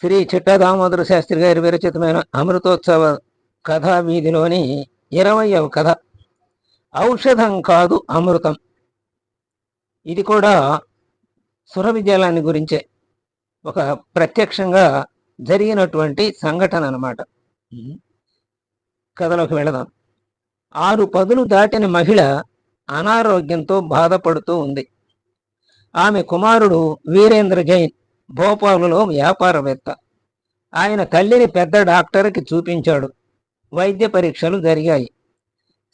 శ్రీ చిట్టా దామోదర శాస్త్రి గారి విరచితమైన అమృతోత్సవ కథా వీధిలోని ఇరవయవ కథ. ఔషధం కాదు అమృతం. ఇది కూడా సురవిద్యాలాన్ని గురించే. ఒక ప్రత్యక్షంగా జరిగినటువంటి సంఘటన అన్నమాట. కథలోకి వెళదాం. ఆరు పదులు దాటిన మహిళ అనారోగ్యంతో బాధపడుతూ ఉంది. ఆమె కుమారుడు వీరేంద్ర జైన్. భోపాలులో వ్యాపారవేత్త. ఆయన తల్లిని పెద్ద డాక్టర్కి చూపించాడు. వైద్య పరీక్షలు జరిగాయి.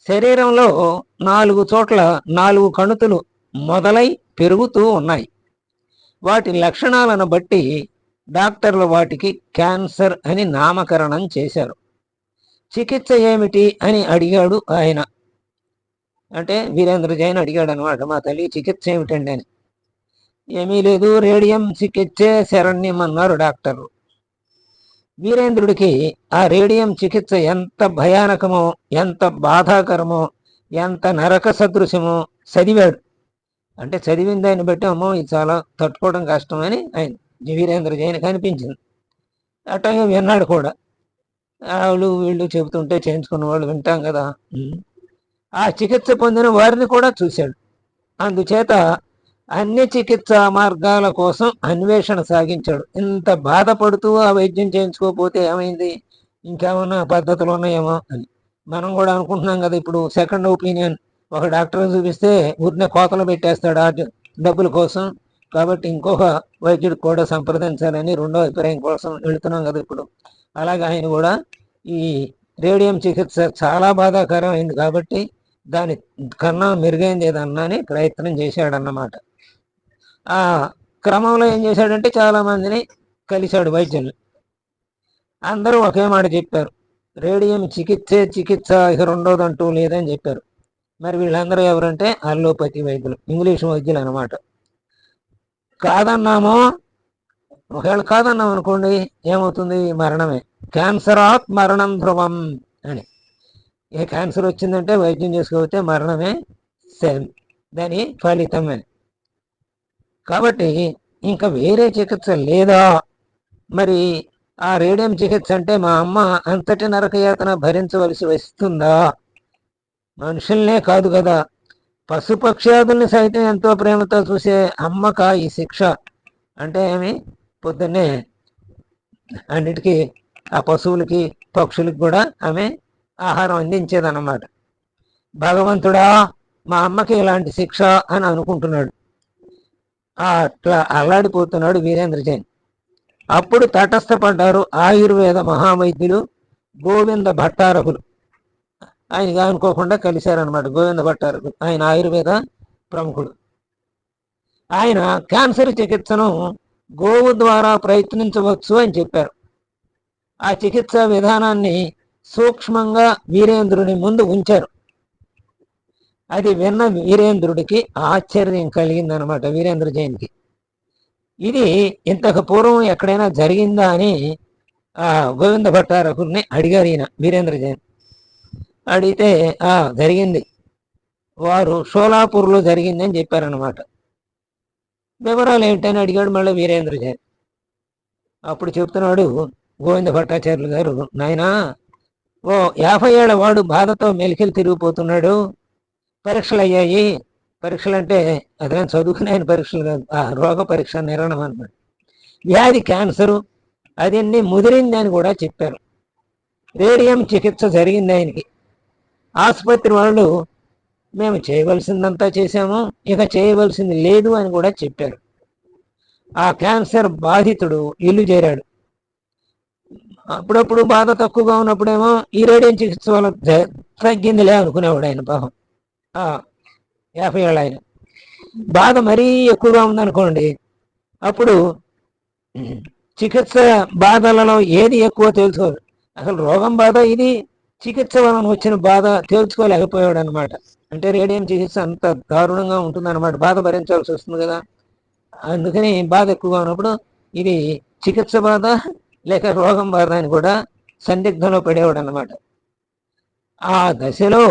శరీరంలో నాలుగు చోట్ల నాలుగు కణుతులు మొదలై పెరుగుతూ ఉన్నాయి. వాటి లక్షణాలను బట్టి డాక్టర్లు వాటికి క్యాన్సర్ అని నామకరణం చేశారు. చికిత్స ఏమిటి అని అడిగాడు ఆయన. అంటే వీరేంద్ర జైన్ అడిగాడు అనమాట మా తల్లి చికిత్స ఏమిటండి అని. ఏమీ లేదు రేడియం చికిత్సే శరణ్యం అన్నారు డాక్టర్. వీరేంద్రుడికి ఆ రేడియం చికిత్స ఎంత భయానకమో ఎంత బాధాకరమో ఎంత నరక సదృశ్యమో చదివాడు. అంటే చదివిన దాన్ని బట్టి అమ్మో ఇది చాలా తట్టుకోవడం కష్టమని ఆయన వీరేంద్ర జైన్ కనిపించింది. అట్లాగే విన్నాడు కూడా. వాళ్ళు వీళ్ళు చెబుతుంటే చేయించుకున్న వాళ్ళు వింటాం కదా. ఆ చికిత్స పొందిన వారిని కూడా చూశాడు. అందుచేత అన్ని చికిత్సా మార్గాల కోసం అన్వేషణ సాగించాడు. ఇంత బాధపడుతూ ఆ వైద్యం చేయించుకోకపోతే ఏమైంది? ఇంకేమన్నా పద్ధతులు ఉన్నాయేమో అని. మనం కూడా అనుకుంటున్నాం కదా ఇప్పుడు సెకండ్ ఒపీనియన్ ఒక డాక్టర్ చూపిస్తే ఊరినే కోతలు పెట్టేస్తాడు ఆ డబ్బుల కోసం. కాబట్టి ఇంకొక వైద్యుడికి కూడా సంప్రదించాలని రెండో అభిప్రాయం కోసం వెళుతున్నాం కదా ఇప్పుడు. అలాగే ఆయన కూడా ఈ రేడియం చికిత్స చాలా బాధాకరమైంది కాబట్టి దాని కన్నా మెరుగైంది ఏదన్నా అని ప్రయత్నం చేశాడన్నమాట. ఆ క్రమంలో ఏం చేశాడంటే చాలా మందిని కలిశాడు వైద్యులు అందరూ ఒకే మాట చెప్పారు. రేడియం చికిత్సే చికిత్స ఇక రెండోదంటూ లేదని చెప్పారు. మరి వీళ్ళందరూ ఎవరంటే అల్లోపతి వైద్యులు ఇంగ్లీష్ వైద్యులు అనమాట కాదన్నామో ఒకవేళ కాదన్నాం అనుకోండి ఏమవుతుంది? మరణమే. క్యాన్సర్ ఆఫ్ మరణం ధ్రువం అని. ఏ క్యాన్సర్ వచ్చిందంటే వైద్యం చేసుకోకపోతే మరణమే సేమ్. దాని ఫలితం అని కాబట్టి ఇంకా వేరే చికిత్స లేదా? మరి ఆ రేడియం చికిత్స అంటే మా అమ్మ అంతటి నరకయాతన భరించవలసి వస్తుందా? మనుషుల్నే కాదు కదా. పశుపక్ష్యాదుల్ని సైతం ఎంతో ప్రేమతో చూసే అమ్మక ఈ శిక్ష. అంటే ఏమి? పొద్దున్నే అన్నిటికీ ఆ పశువులకి పక్షులకి కూడా ఆమె ఆహారం అందించేదన్నమాట. భగవంతుడా మా అమ్మకి ఇలాంటి శిక్ష అని అనుకుంటున్నాడు. అట్లా అల్లాడిపోతున్నాడు వీరేంద్ర జైన్. అప్పుడు తటస్థపడ్డారు ఆయుర్వేద మహావైద్యులు గోవింద భట్టారకులు. ఆయన అనుకోకుండా కలిశారనమాట గోవింద భట్టారకులు. ఆయన ఆయుర్వేద ప్రముఖుడు. ఆయన క్యాన్సర్ చికిత్సను గోవు ద్వారా ప్రయత్నించవచ్చు అని చెప్పారు. ఆ చికిత్సా విధానాన్ని సూక్ష్మంగా వీరేంద్రుని ముందు ఉంచారు. అది విన్న వీరేంద్రుడికి ఆశ్చర్యం కలిగిందనమాట వీరేంద్ర జయంతి. ఇది ఇంతకు పూర్వం ఎక్కడైనా జరిగిందా అని గోవింద భట్టారకుడిని అడిగారు ఈయన వీరేంద్ర జయంతి. అడిగితే జరిగింది. వారు షోలాపూర్లో జరిగిందని చెప్పారనమాట వివరాలు ఏంటని అడిగాడు మళ్ళీ వీరేంద్ర జయంతి. అప్పుడు చెప్తున్నాడు గోవింద భట్టాచార్యులు గారు నాయనా ఓ యాభై ఏళ్ళ వాడు బాధతో మెలికలు తిరిగిపోతున్నాడు. పరీక్షలు అయ్యాయి పరీక్షలు అంటే అదే చదువుకునే ఆయన పరీక్షలు కాదు. ఆ రోగ పరీక్ష నిర్ణయం అనమాట వ్యాధి క్యాన్సరు అదన్నీ ముదిరిందని కూడా చెప్పారు. రేడియం చికిత్స జరిగింది ఆయనకి. ఆసుపత్రి వాళ్ళు మేము చేయవలసిందంతా చేశాము ఇక చేయవలసింది లేదు అని కూడా చెప్పారు. ఆ క్యాన్సర్ బాధితుడు ఇల్లు చేరాడు. అప్పుడప్పుడు బాధ తక్కువగా ఉన్నప్పుడేమో ఈ రేడియం చికిత్స వల్ల తగ్గిందిలే అనుకునేవాడు ఆయన పాపం. యాభై ఏళ్ళు ఆయన. బాధ మరీ ఎక్కువగా ఉందనుకోండి అప్పుడు చికిత్స బాధలలో ఏది ఎక్కువ తెలుసుకోదు అసలు రోగం బాధ ఇది చికిత్స వలన వచ్చిన బాధ తేల్చుకోలేకపోయాడు అనమాట అంటే రేడియం చికిత్స అంత దారుణంగా ఉంటుంది అనమాట బాధ భరించాల్సి వస్తుంది కదా. అందుకని బాధ ఎక్కువగా ఉన్నప్పుడు ఇది చికిత్స బాధ లేక రోగం బాధ అని కూడా సందిగ్ధంలో పడేవాడు అనమాట ఆ దశలో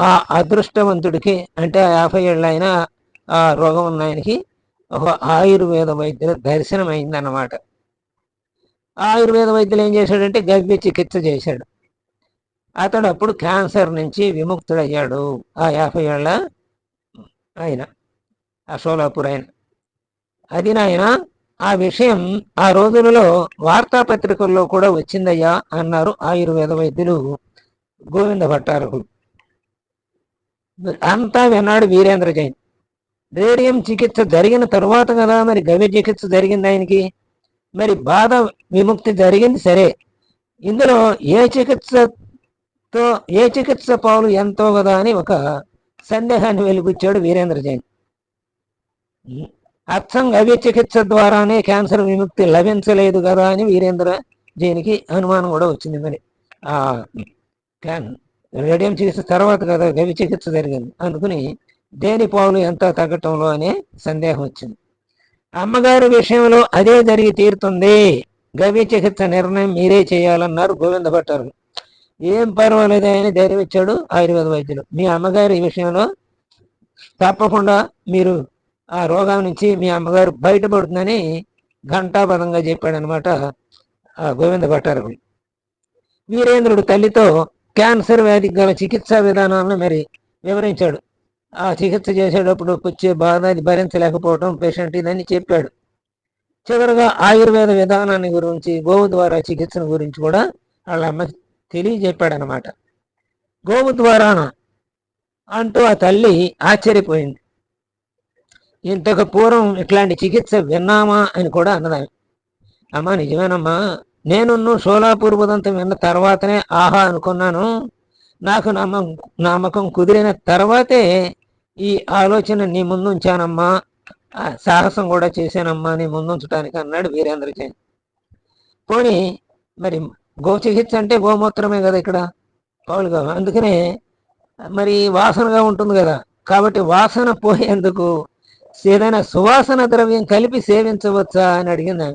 ఆ అదృష్టవంతుడికి అంటే ఆ యాభై ఏళ్ళ ఆయన ఆ రోగం ఉన్న ఆయనకి ఒక ఆయుర్వేద వైద్యుల దర్శనం అయిందన్నమాట ఆయుర్వేద వైద్యులు ఏం చేశాడంటే గవ్య చికిత్స చేశాడు. అతడు అప్పుడు క్యాన్సర్ నుంచి విముక్తుడయ్యాడు. ఆ యాభై ఏళ్ళ ఆయన ఆ సోలాపూర్ ఆయన. అది నాయన ఆ విషయం ఆ రోజులలో వార్తాపత్రికల్లో కూడా వచ్చిందయ్యా అన్నారు ఆయుర్వేద వైద్యులు. గోవింద భట్టారకులు అంతా విన్నాడు వీరేంద్ర జైన్. రేడియం చికిత్స జరిగిన తరువాత కదా మరి గవ్య చికిత్స జరిగింది ఆయనకి. మరి బాధ విముక్తి జరిగింది సరే. ఇందులో ఏ చికిత్సతో ఏ చికిత్స పాలు ఎంతో కదా అని ఒక సందేహాన్ని వెలిపుచ్చాడు వీరేంద్ర జైన్. అచ్చం గవ్య చికిత్స ద్వారానే క్యాన్సర్ విముక్తి లభించలేదు కదా అని వీరేంద్ర జైన్కి అనుమానం కూడా వచ్చింది మరి. ప్లాన్. రేడియం చికిత్స తర్వాత కదా గవి చికిత్స జరిగింది. అనుకుని దేని పావులు ఎంత తగ్గటంలో అనే సందేహం వచ్చింది. అమ్మగారి విషయంలో అదే జరిగి తీరుతుంది. గవి చికిత్స నిర్ణయం మీరే చేయాలన్నారు గోవింద భట్టారు. ఏం పర్వాలేదు అని ధైర్యం ఇచ్చాడు ఆయుర్వేద వైద్యులు. మీ అమ్మగారి విషయంలో తప్పకుండా మీరు ఆ రోగం నుంచి మీ అమ్మగారు బయటపడుతుందని ఘంటాపదంగా చెప్పాడనమాట ఆ గోవింద భట్టారకుడు వీరేంద్రుడు తల్లితో క్యాన్సర్ వ్యాధికి గల చికిత్సా విధానాలను మరి వివరించాడు. ఆ చికిత్స చేసేటప్పుడు వచ్చే బాధ అది భరించలేకపోవడం పేషెంట్ ఇదని చెప్పాడు. చివరిగా ఆయుర్వేద విధానాన్ని గురించి గోవు ద్వారా చికిత్సను గురించి కూడా వాళ్ళ అమ్మ తెలియజెప్పాడనమాట గోవు ద్వారా అంటూ ఆ తల్లి ఆశ్చర్యపోయింది. ఇంతకు పూర్వం ఇట్లాంటి చికిత్స విన్నామా అని కూడా అన్నదాన్ని అమ్మా నిజమేనమ్మా. నేను షోలాపూర్ ఉదంతం విన్న తర్వాతనే ఆహా అనుకున్నాను. నాకు నమ్మకం నమ్మకం కుదిరిన తర్వాతే ఈ ఆలోచన నీ ముందు ఉంచానమ్మా సాహసం కూడా చేశానమ్మా నీ ముందుంచడానికి అన్నాడు వీరేంద్ర జైన్ పోనీ మరి గోచికిత్స అంటే గోమూత్రమే కదా ఇక్కడ? పౌలుగా అందుకనే మరి వాసనగా ఉంటుంది కదా. కాబట్టి వాసన పోయేందుకు ఏదైనా సువాసన ద్రవ్యం కలిపి సేవించవచ్చా అని అడిగింది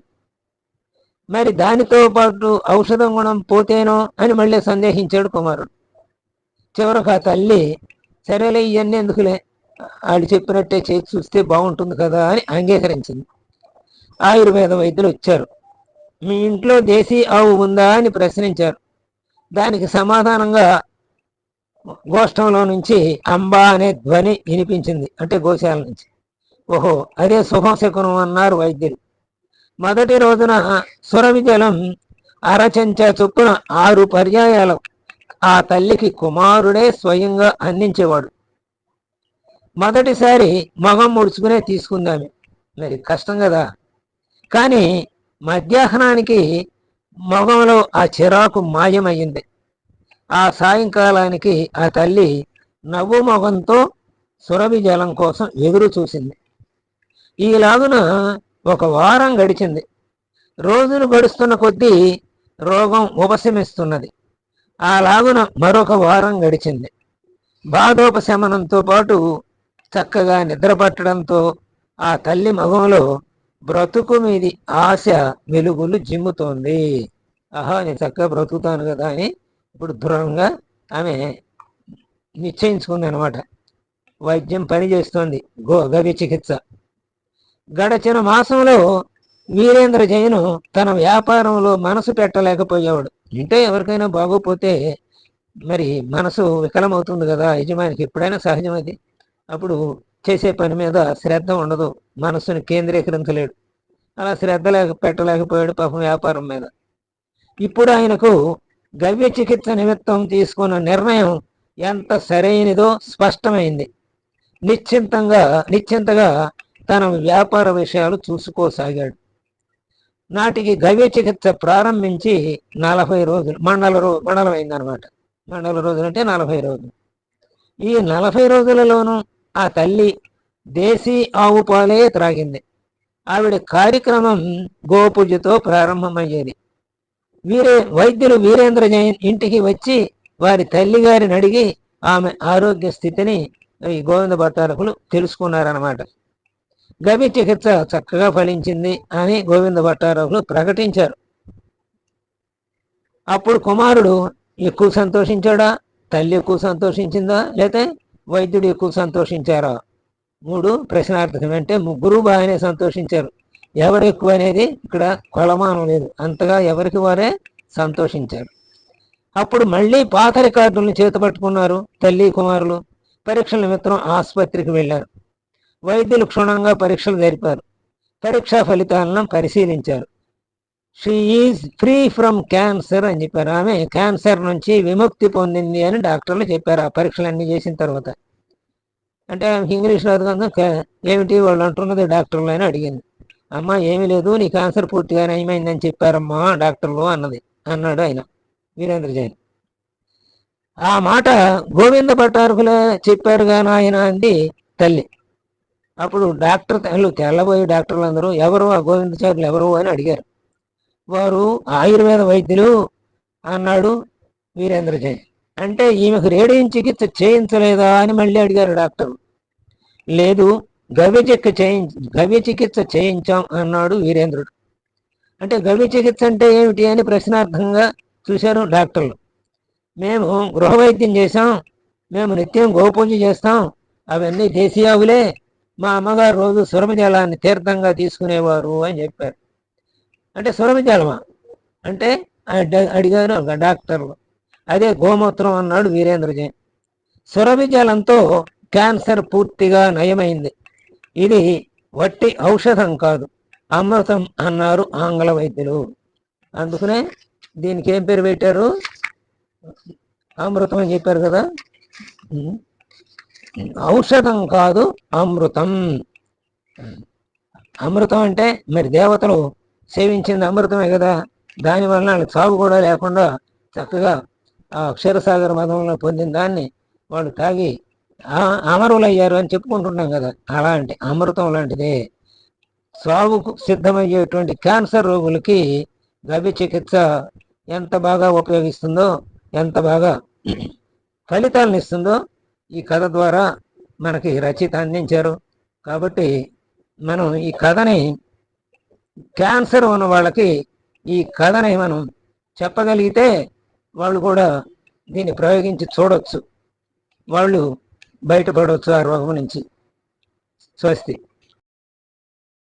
మరి దానితో పాటు ఔషధం గుణం పోతేనో అని మళ్ళీ సందేహించాడు కుమారుడు. చివరకు ఆ తల్లి సరేలే ఇవన్నీ ఎందుకులే? వాళ్ళు చెప్పినట్టే చేసి చూస్తే బాగుంటుంది కదా అని అంగీకరించింది. ఆయుర్వేద వైద్యులు వచ్చారు. మీ ఇంట్లో దేశీ ఆవు ఉందా అని ప్రశ్నించారు. దానికి సమాధానంగా గోష్టంలో నుంచి అంబా అనే ధ్వని వినిపించింది అంటే గోశాల నుంచి. ఓహో అదే శుభశకునం అన్నారు వైద్యులు. మొదటి రోజున సురవిజలం అరచెంచ చొప్పున ఆరు పర్యాయాలు. ఆ తల్లికి కుమారుడే స్వయంగా అందించేవాడు. మొదటిసారి మగం ముడుచుకునే తీసుకుందామే. మరి కష్టం కదా. కానీ మధ్యాహ్నానికి మగంలో ఆ చిరాకు మాయమయ్యింది. ఆ సాయంకాలానికి ఆ తల్లి నవ్వు మొగంతో సురభి జలం కోసం ఎదురు చూసింది. ఈలాగున ఒక వారం గడిచింది. రోజులు గడుస్తున్న కొద్దీ రోగం ఉపశమిస్తున్నది. అలాగున మరొక వారం గడిచింది. బాధోపశమనంతో పాటు చక్కగా నిద్రపట్టడంతో ఆ తల్లి మగంలో బ్రతుకు మీది ఆశ వెలుగులు జిమ్ముతోంది. ఆహా నేను చక్కగా బ్రతుకుతాను కదా అని ఇప్పుడు దృఢంగా ఆమె నిశ్చయించుకుంది అనమాట వైద్యం పనిచేస్తోంది. గో గవి చికిత్స. గడచిన మాసంలో వీరేంద్ర జైను తన వ్యాపారంలో మనసు పెట్టలేకపోయేవాడు. ఇంటే ఎవరికైనా బాగోపోతే మరి మనసు వికలమవుతుంది కదా యజమానికి. ఎప్పుడైనా సహజం అది. అప్పుడు చేసే పని మీద శ్రద్ధ ఉండదు. మనస్సును కేంద్రీకరించలేడు. అలా శ్రద్ధ లేక పెట్టలేకపోయాడు పాపం వ్యాపారం మీద. ఇప్పుడు ఆయనకు గవ్య చికిత్స నిమిత్తం తీసుకున్న నిర్ణయం ఎంత సరైనదో స్పష్టమైంది. నిశ్చింతంగా నిశ్చింతగా తన వ్యాపార విషయాలు చూసుకోసాగాడు. నాటికి గవ్య చికిత్స ప్రారంభించి నలభై రోజులు మండల రో మండలం అయిందనమాట మండల రోజులు అంటే నలభై రోజులు. ఈ నలభై రోజులలోనూ ఆ తల్లి దేశీ ఆవు పాలే త్రాగింది. ఆవిడ కార్యక్రమం గోపూజతో ప్రారంభమయ్యేది. వీరే వైద్యులు వీరేంద్ర జైన్ ఇంటికి వచ్చి వారి తల్లిగారిని అడిగి ఆమె ఆరోగ్య స్థితిని ఈ గోవింద భట్టారకులు తెలుసుకున్నారన్నమాట. గవి చికిత్స చక్కగా ఫలించింది అని గోవింద భట్టారావులు ప్రకటించారు. అప్పుడు కుమారుడు ఎక్కువ సంతోషించాడా? తల్లి ఎక్కువ సంతోషించిందా? లేతే వైద్యుడు ఎక్కువ సంతోషించారా? మూడు ప్రశ్నార్థకం అంటే ముగ్గురు బాగానే సంతోషించారు. ఎవరు ఎక్కువ అనేది ఇక్కడ కొలమానం లేదు. అంతగా ఎవరికి వారే సంతోషించారు. అప్పుడు మళ్ళీ పాత రికార్డులను చేతపట్టుకున్నారు తల్లి కుమారులు. పరీక్షల నిమిత్తం ఆసుపత్రికి వెళ్ళారు. వైద్యులు క్షుణ్ణంగా పరీక్షలు జరిపారు పరీక్షా ఫలితాలను పరిశీలించారు. She is free from cancer అని చెప్పారు. ఆమె క్యాన్సర్ నుంచి విముక్తి పొందింది అని డాక్టర్లు చెప్పారు ఆ పరీక్షలన్నీ చేసిన తర్వాత. అంటే ఆమెకి ఇంగ్లీష్లో రాదు ఏమిటి వాళ్ళు అంటున్నది డాక్టర్లు అని అడిగింది. అమ్మ ఏమీ లేదు నీ క్యాన్సర్ పూర్తిగా నయమైందని చెప్పారమ్మా డాక్టర్లు అన్నది అన్నాడు ఆయన వీరేంద్ర జైన్. ఆ మాట గోవింద భట్టారకులే చెప్పారుగా నాయన అంది తల్లి. అప్పుడు డాక్టర్ తల్లు తెల్లబోయే డాక్టర్లు అందరూ ఎవరు ఆ గోవిందాచార్యులు ఎవరు? అని అడిగారు. వారు ఆయుర్వేద వైద్యులు అన్నాడు వీరేంద్రజయ్ అంటే ఈమెకు రేడియం చికిత్స చేయించలేదా? అని మళ్ళీ అడిగారు డాక్టర్. లేదు గవ్య చికిత్స చేయించ గవ్య చికిత్స చేయించాం అన్నాడు వీరేంద్రుడు. అంటే గవ్య చికిత్స అంటే ఏమిటి? అని ప్రశ్నార్థంగా చూశారు డాక్టర్లు. మేము గృహ వైద్యం చేసాం మేము నిత్యం గోపూజ చేస్తాం అవన్నీ దేశీయావులే మా అమ్మగారు రోజు సురమజలాన్ని తీర్థంగా తీసుకునేవారు అని చెప్పారు. అంటే సురమజలమా? అంటే అడిగారు ఒక డాక్టర్లు. అదే గోమూత్రం అన్నాడు వీరేంద్ర జైన్. క్యాన్సర్ పూర్తిగా నయమైంది. ఇది వట్టి ఔషధం కాదు అమృతం అన్నారు ఆంగ్ల వైద్యులు. అందుకనే దీనికి ఏం పేరు పెట్టారు? అమృతం అని చెప్పారు కదా? ఔషధం కాదు అమృతం. అమృతం అంటే మరి దేవతలు సేవించింది అమృతమే కదా. దానివల్ల వాళ్ళకి సాగు కూడా లేకుండా చక్కగా ఆ క్షీరసాగర మతంలో పొందిన దాన్ని వాళ్ళు తాగి అమరులయ్యారు అని చెప్పుకుంటున్నాం కదా. అలాంటి అమృతం లాంటిదే. సాగుకు సిద్ధమయ్యేటువంటి క్యాన్సర్ రోగులకి గవి చికిత్స ఎంత బాగా ఉపయోగిస్తుందో ఎంత బాగా ఫలితాలను ఇస్తుందో ఈ కథ ద్వారా మనకి రచయిత అందించారు. కాబట్టి మనం ఈ కథని క్యాన్సర్ ఉన్న వాళ్ళకి ఈ కథని మనం చెప్పగలిగితే వాళ్ళు కూడా దీన్ని ప్రయోగించి చూడొచ్చు. వాళ్ళు బయటపడవచ్చు ఆ రోగం నుంచి. స్వస్తి.